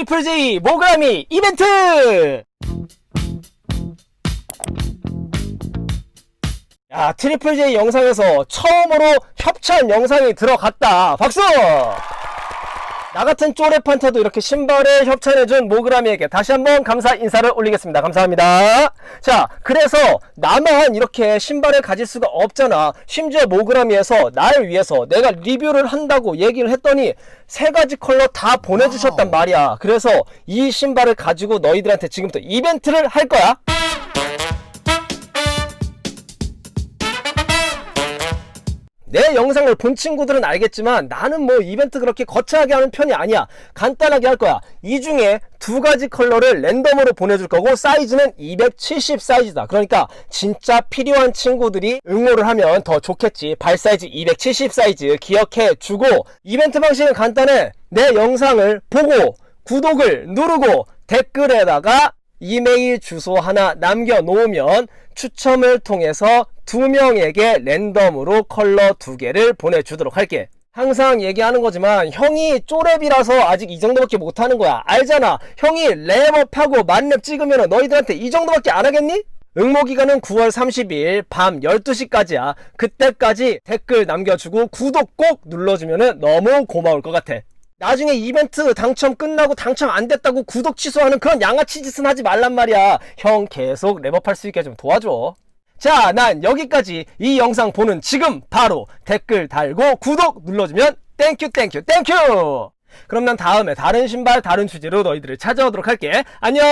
트리플 J 모그라미 이벤트! 야, 트리플 J 영상에서 처음으로 협찬 영상이 들어갔다. 박수! 나 같은 쪼레 판타도 이렇게 신발에 협찬해준 모그라미에게 다시 한번 감사 인사를 올리겠습니다. 감사합니다. 자, 그래서 나만 이렇게 신발을 가질 수가 없잖아. 심지어 모그라미에서 날 위해서 내가 리뷰를 한다고 얘기를 했더니 세 가지 컬러 다 보내주셨단 말이야. 그래서 이 신발을 가지고 너희들한테 지금부터 이벤트를 할 거야. 내 영상을 본 친구들은 알겠지만 나는 뭐 이벤트 그렇게 거창하게 하는 편이 아니야. 간단하게 할 거야. 이 중에 두 가지 컬러를 랜덤으로 보내줄 거고 사이즈는 270 사이즈다. 그러니까 진짜 필요한 친구들이 응모를 하면 더 좋겠지. 발 사이즈 270 사이즈 기억해 주고 이벤트 방식은 간단해. 내 영상을 보고 구독을 누르고 댓글에다가 이메일 주소 하나 남겨놓으면 추첨을 통해서 두 명에게 랜덤으로 컬러 두 개를 보내주도록 할게. 항상 얘기하는 거지만 형이 쪼랩이라서 아직 이 정도밖에 못하는 거야. 알잖아. 형이 랩업하고 만렙 찍으면 너희들한테 이 정도밖에 안 하겠니? 응모 기간은 9월 30일 밤 12시까지야. 그때까지 댓글 남겨주고 구독 꼭 눌러주면 너무 고마울 것 같아. 나중에 이벤트 당첨 끝나고 당첨 안 됐다고 구독 취소하는 그런 양아치 짓은 하지 말란 말이야. 형 계속 랩업할 수 있게 좀 도와줘. 자, 난 여기까지 이 영상 보는 지금 바로 댓글 달고 구독 눌러주면 땡큐 땡큐 땡큐! 그럼 난 다음에 다른 신발 다른 주제로 너희들을 찾아오도록 할게. 안녕!